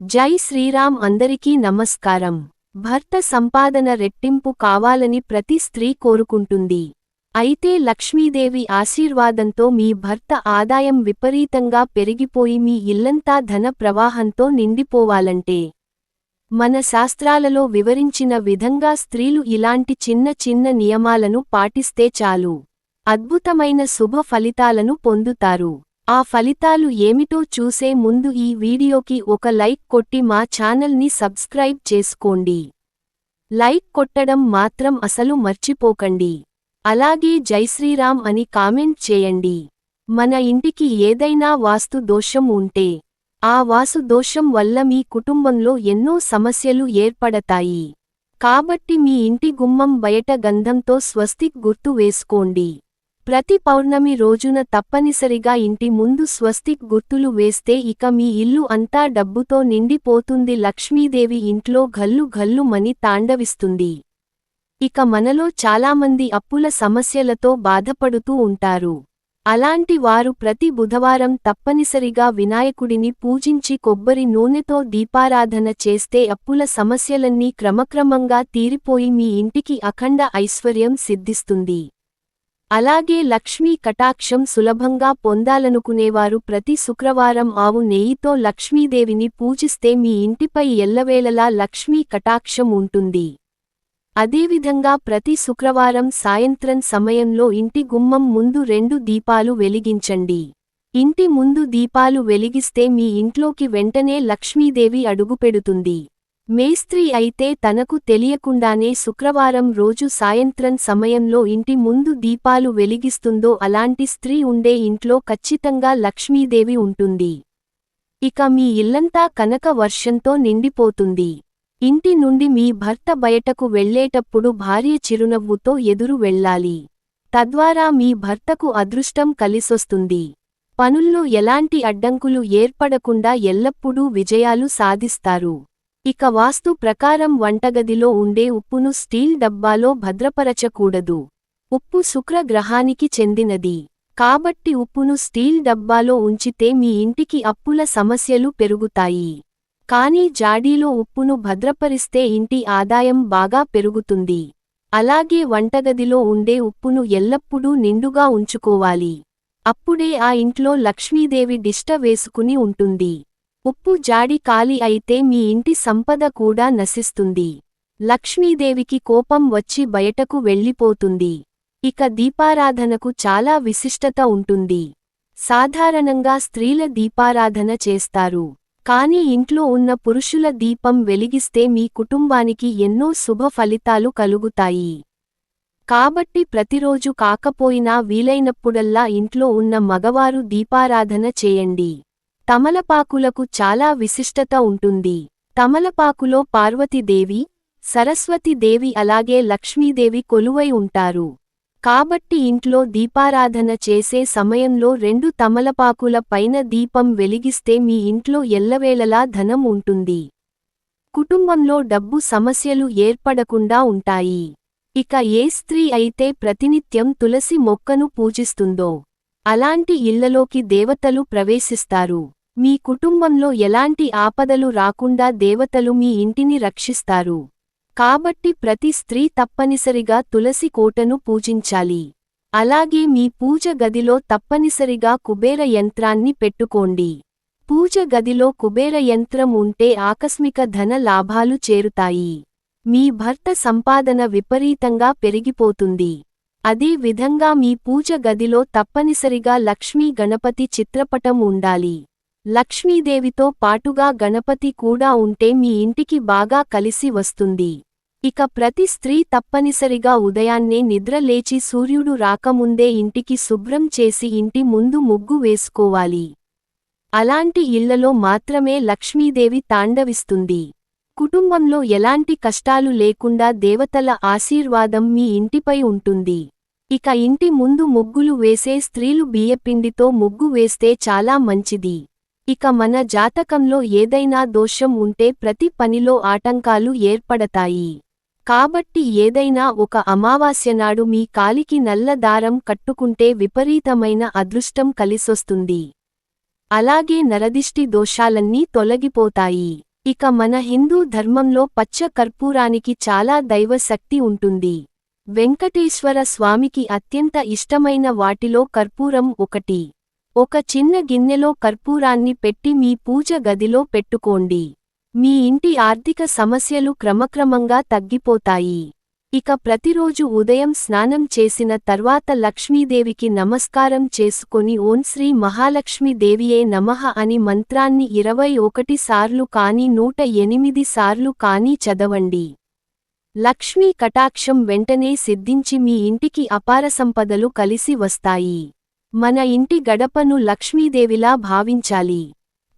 జై శ్రీరామ్ అందరికీ నమస్కారం. భర్త సంపాదన రెట్టింపు కావాలని ప్రతి స్త్రీ కోరుకుంటుంది. అయితే లక్ష్మీదేవి ఆశీర్వాదంతో మీ భర్త ఆదాయం విపరీతంగా పెరిగిపోయి మీ ఇల్లంతా ధన ప్రవాహంతో నిండిపోవాలంటే మన శాస్త్రాలలో వివరించిన విధంగా స్త్రీలు ఇలాంటి చిన్న చిన్న నియమాలను పాటిస్తే చాలు. అద్భుతమైన శుభ ఫలితాలను పొందుతారు. ఆ ఫలితాలు ఏమిటో చూసే ముందు ఈ వీడియోకి ఒక లైక్ కొట్టి మా ఛానల్ని సబ్స్క్రైబ్ చేసుకోండి. లైక్ కొట్టడం మాత్రం అసలు మర్చిపోకండి. అలాగే జైశ్రీరామ్ అని కామెంట్ చేయండి. మన ఇంటికి ఏదైనా వాస్తు దోషం ఉంటే ఆ వాసు దోషం వల్ల మీ కుటుంబంలో ఎన్నో సమస్యలు ఏర్పడతాయి. కాబట్టి మీ ఇంటి గుమ్మం బయట గంధంతో స్వస్తిక్ గుర్తు వేసుకోండి. ప్రతి పౌర్ణమి రోజున తప్పనిసరిగా ఇంటి ముందు స్వస్తిక్ గుర్తులు వేస్తే ఇక మీ ఇల్లు అంతా డబ్బుతో నిండిపోతుంది. లక్ష్మీదేవి ఇంట్లో ఘల్లు ఘల్లు మని తాండవిస్తుంది. ఇక మనలో చాలామంది అప్పుల సమస్యలతో బాధపడుతూ ఉంటారు. అలాంటి వారు ప్రతి బుధవారం తప్పనిసరిగా వినాయకుడిని పూజించి కొబ్బరి నూనెతో దీపారాధన చేస్తే అప్పుల సమస్యలన్నీ క్రమక్రమంగా తీరిపోయి మీ ఇంటికి అఖండ ఐశ్వర్యం సిద్ధిస్తుంది. అలాగే లక్ష్మీ కటాక్షం సులభంగా పొందాలనుకునేవారు ప్రతి శుక్రవారం ఆవు నెయ్యితో లక్ష్మీదేవిని పూజిస్తే మీ ఇంటిపై ఎల్లవేళలా లక్ష్మీ కటాక్షం ఉంటుంది. అదేవిధంగా ప్రతి శుక్రవారం సాయంత్రం సమయంలో ఇంటి గుమ్మం ముందు రెండు దీపాలు వెలిగించండి. ఇంటి ముందు దీపాలు వెలిగిస్తే మీ ఇంట్లోకి వెంటనే లక్ష్మీదేవి అడుగుపెడుతుంది. మేస్త్రీ అయితే తనకు తెలియకుండానే శుక్రవారం రోజు సాయంత్రం సమయంలో ఇంటి ముందు దీపాలు వెలిగిస్తుందో అలాంటి స్త్రీ ఉండే ఇంట్లో ఖచ్చితంగా లక్ష్మీదేవి ఉంటుంది. ఇక మీ ఇల్లంతా కనక వర్షంతో నిండిపోతుంది. ఇంటి నుండి మీ భర్త బయటకు వెళ్ళేటప్పుడు భార్య చిరునవ్వుతో ఎదురు వెళ్ళాలి. తద్వారా మీ భర్తకు అదృష్టం కలిసొస్తుంది. పనుల్లో ఎలాంటి అడ్డంకులు ఏర్పడకుండా ఎల్లప్పుడూ విజయాలు సాధిస్తారు. ఇక వాస్తు ప్రకారం వంటగదిలో ఉండే ఉప్పును స్టీల్ డబ్బాలో భద్రపరచకూడదు. ఉప్పు శుక్రగ్రహానికి చెందినది. కాబట్టి ఉప్పును స్టీల్ డబ్బాలో ఉంచితే మీ ఇంటికి అప్పుల సమస్యలు పెరుగుతాయి. కానీ జాడీలో ఉప్పును భద్రపరిస్తే ఇంటి ఆదాయం బాగా పెరుగుతుంది. అలాగే వంటగదిలో ఉండే ఉప్పును ఎల్లప్పుడూ నిండుగా ఉంచుకోవాలి. అప్పుడే ఆ ఇంట్లో లక్ష్మీదేవి డిష్ట వేసుకుని ఉంటుంది. ఉప్పు జాడి కాలి అయితే మీ ఇంటి సంపద కూడా నశిస్తుంది. లక్ష్మీదేవికి కోపం వచ్చి బయటకు వెళ్ళిపోతుంది. ఇక దీపారాధనకు చాలా విశిష్టత ఉంటుంది. సాధారణంగా స్త్రీల దీపారాధన చేస్తారు. కాని ఇంట్లో ఉన్న పురుషుల దీపం వెలిగిస్తే మీ కుటుంబానికి ఎన్నో శుభ ఫలితాలు కలుగుతాయి. కాబట్టి ప్రతిరోజు కాకపోయినా వీలైనప్పుడల్లా ఇంట్లో ఉన్న మగవారు దీపారాధన చేయండి. తమలపాకులకు చాలా విశిష్టత ఉంటుంది. తమలపాకులో పార్వతీదేవి సరస్వతీదేవి అలాగే లక్ష్మీదేవి కొలువై ఉంటారు. కాబట్టి ఇంట్లో దీపారాధన చేసే సమయంలో రెండు తమలపాకుల పైన దీపం వెలిగిస్తే మీ ఇంట్లో ఎల్లవేళలా ధనం ఉంటుంది. కుటుంబంలో డబ్బు సమస్యలు ఏర్పడకుండా ఉంటాయి. ఇక ఏ స్త్రీ అయితే ప్రతినిత్యం తులసి మొక్కను పూజిస్తుందో అలాంటి ఇళ్ళలోకి దేవతలు ప్రవేశిస్తారు. మీ కుటుంబంలో ఎలాంటి ఆపదలు రాకుండా దేవతలు మీ ఇంటిని రక్షిస్తారు. కాబట్టి ప్రతి స్త్రీ తప్పనిసరిగా తులసి కోటను పూజించాలి. అలాగే మీ పూజ గదిలో తప్పనిసరిగా కుబేర యంత్రాన్ని పెట్టుకోండి. పూజ గదిలో కుబేర యంత్రం ఉంటే ఆకస్మిక ధన లాభాలు చేరుతాయి. మీ భర్త సంపాదన విపరీతంగా పెరిగిపోతుంది. అదే విధంగా మీ పూజ గదిలో తప్పనిసరిగా లక్ష్మీ గణపతి చిత్రపటం ఉండాలి. లక్ష్మీదేవితో పాటుగా గణపతి కూడా ఉంటే మీ ఇంటికి బాగా కలిసి వస్తుంది. ఇక ప్రతి స్త్రీ తప్పనిసరిగా ఉదయాన్నే నిద్ర లేచి సూర్యుడు రాకముందే ఇంటికి శుభ్రం చేసి ఇంటి ముందు ముగ్గు వేసుకోవాలి. అలాంటి ఇళ్ళలో మాత్రమే లక్ష్మీదేవి తాండవిస్తుంది. కుటుంబంలో ఎలాంటి కష్టాలు లేకుండా దేవతల ఆశీర్వాదం మీ ఇంటిపై ఉంటుంది. ఇక ఇంటి ముందు ముగ్గులు వేసే స్త్రీలు బియ్యపిండితో ముగ్గు వేస్తే చాలా మంచిది. ఇక మన జాతకంలో ఏదైనా దోషం ఉంటే ప్రతి పనిలో ఆటంకాలు ఏర్పడతాయి. కాబట్టి ఏదైనా ఒక అమావాస్యనాడు మీ కాలికి నల్ల దారం కట్టుకుంటే విపరీతమైన అదృష్టం కలిసొస్తుంది. అలాగే నరదిష్టి దోషాలన్నీ తొలగిపోతాయి. ఇక మన హిందూ ధర్మంలో పచ్చ కర్పూరానికి చాలా దైవ శక్తి ఉంటుంది. వెంకటేశ్వర స్వామికి అత్యంత ఇష్టమైన వాటిలో కర్పూరం ఒకటి. ఒక చిన్న గిన్నెలో కర్పూరాన్ని పెట్టి మీ పూజ గదిలో పెట్టుకోండి. మీ ఇంటి ఆర్థిక సమస్యలు క్రమక్రమంగా తగ్గిపోతాయి. ఇక ప్రతిరోజు ఉదయం స్నానం చేసిన తర్వాత లక్ష్మీదేవికి నమస్కారం చేసుకొని ఓం శ్రీ మహాలక్ష్మీదేవియే నమః అని మంత్రాన్ని ఇరవై ఒకటి సార్లు కాని నూట ఎనిమిది సార్లు కాని చదవండి. లక్ష్మీ కటాక్షం వెంటనే సిద్ధించి మీ ఇంటికి అపార సంపదలు కలిసి వస్తాయి. మన ఇంటి గడపను లక్ష్మీదేవిలా భావించాలి.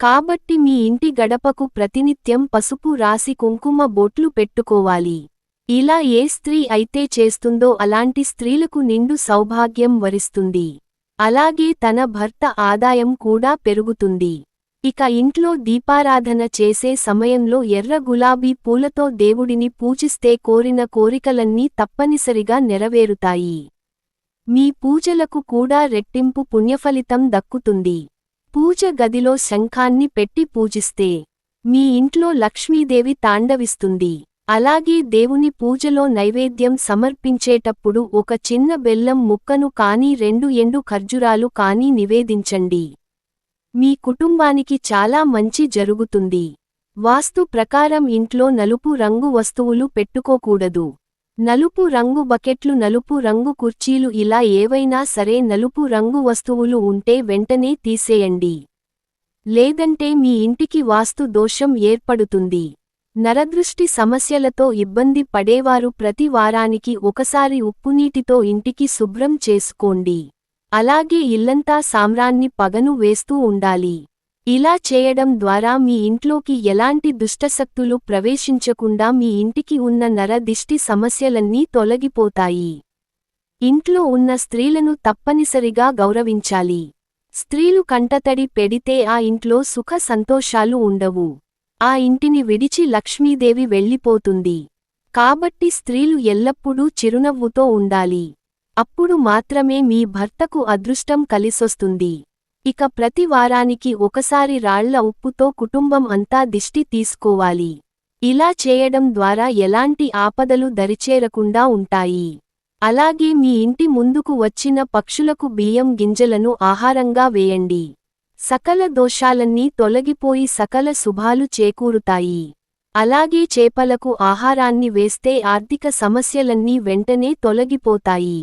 కాబట్టి మీ ఇంటి గడపకు ప్రతినిత్యం పసుపు రాసి కుంకుమ బొట్లు పెట్టుకోవాలి. ఇలా ఏ స్త్రీ అయితే చేస్తుందో అలాంటి స్త్రీలకు నిండు సౌభాగ్యం వరిస్తుంది. అలాగే తన భర్త ఆదాయం కూడా పెరుగుతుంది. ఇక ఇంట్లో దీపారాధన చేసే సమయంలో ఎర్ర గులాబీ పూలతో దేవుడిని పూజిస్తే కోరిన కోరికలన్నీ తప్పనిసరిగా నెరవేరుతాయి. మీ పూజలకు కూడా రెట్టింపు పుణ్యఫలితం దక్కుతుంది. పూజ గదిలో శంఖాన్ని పెట్టి పూజిస్తే మీ ఇంట్లో లక్ష్మీదేవి తాండవిస్తుంది. అలాగే దేవుని పూజలో నైవేద్యం సమర్పించేటప్పుడు ఒక చిన్న బెల్లం ముక్కను కానీ రెండు ఎండు ఖర్జురాలు కానీ నివేదించండి. మీ కుటుంబానికి చాలా మంచి జరుగుతుంది. వాస్తు ప్రకారం ఇంట్లో నలుపు రంగు వస్తువులు పెట్టుకోకూడదు. నలుపు రంగు బకెట్లు నలుపు రంగు కుర్చీలు ఇలా ఏవైనా సరే నలుపు రంగు వస్తువులు ఉంటే వెంటనే తీసేయండి. లేదంటే మీ ఇంటికి వాస్తు దోషం ఏర్పడుతుంది. నరదృష్టి సమస్యలతో ఇబ్బంది పడేవారు ప్రతి వారానికి ఒకసారి ఉప్పునీటితో ఇంటికి శుభ్రం చేసుకోండి. అలాగే ఇల్లంతా సామ్రాన్ని పగను వేస్తూ ఉండాలి. ఇలా చేయడం ద్వారా మీ ఇంట్లోకి ఎలాంటి దుష్టశక్తులు ప్రవేశించకుండా మీ ఇంటికి ఉన్న నరదిష్టి సమస్యలన్నీ తొలగిపోతాయి. ఇంట్లో ఉన్న స్త్రీలను తప్పనిసరిగా గౌరవించాలి. స్త్రీలు కంటతడి పెడితే ఆ ఇంట్లో సుఖ సంతోషాలు ఉండవు. ఆ ఇంటిని విడిచి లక్ష్మీదేవి వెళ్ళిపోతుంది. కాబట్టి స్త్రీలు ఎల్లప్పుడూ చిరునవ్వుతో ఉండాలి. అప్పుడు మాత్రమే మీ భర్తకు అదృష్టం కలిసొస్తుంది. ఇక ప్రతి వారానికి ఒకసారి రాళ్ళ ఉప్పుతో కుటుంబం అంతా దిష్టి తీసుకోవాలి. ఇలా చేయడం ద్వారా ఎలాంటి ఆపదలు దరిచేరకుండా ఉంటాయి. అలాగే మీ ఇంటి ముందుకు వచ్చిన పక్షులకు బియ్యం గింజలను ఆహారంగా వేయండి. సకల దోషాలన్నీ తొలగిపోయి సకల శుభాలు చేకూరుతాయి. అలాగే చేపలకు ఆహారాన్ని వేస్తే ఆర్థిక సమస్యలన్నీ వెంటనే తొలగిపోతాయి.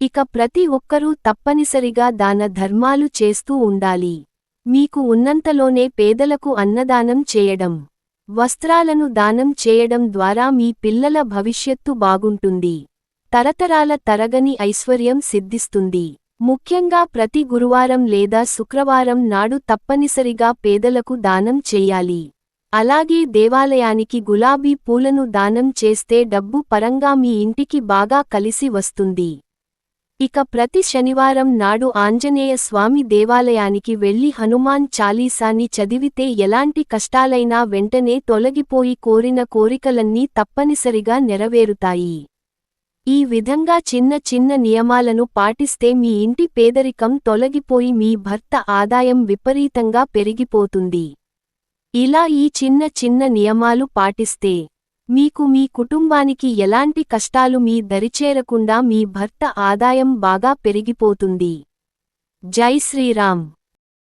ఇక ప్రతి ఒక్కరూ తప్పనిసరిగా దాన ధర్మాలు చేస్తూ ఉండాలి. మీకు ఉన్నంతలోనే పేదలకు అన్నదానం చేయడం వస్త్రాలను దానం చేయడం ద్వారా మీ పిల్లల భవిష్యత్తు బాగుంటుంది. తరతరాల తరగని ఐశ్వర్యం సిద్ధిస్తుంది. ముఖ్యంగా ప్రతి గురువారం లేదా శుక్రవారం నాడు తప్పనిసరిగా పేదలకు దానం చెయ్యాలి అలాగే దేవాలయానికి గులాబీ పూలను దానం చేస్తే డబ్బు పరంగా మీ ఇంటికి బాగా కలిసి వస్తుంది. ఇక ప్రతి శనివారం నాడు ఆంజనేయ స్వామి దేవాలయానికి వెళ్ళి హనుమాన్ చాలీసాని చదివితే ఎలాంటి కష్టాలైనా వెంటనే తొలగిపోయి కోరిన కోరికలన్నీ తప్పనిసరిగా నెరవేరుతాయి. ఈ విధంగా చిన్న చిన్న నియమాలను పాటిస్తే మీ ఇంటి పేదరికం తొలగిపోయి మీ భర్త ఆదాయం విపరీతంగా పెరిగిపోతుంది. ఇలా ఈ చిన్న చిన్న నియమాలు పాటిస్తే మీకు మీ కుటుంబానికి ఎలాంటి కష్టాలు మీ దరిచేరకుండా మీ భర్త ఆదాయం బాగా పెరిగిపోతుంది. జై శ్రీరామ్.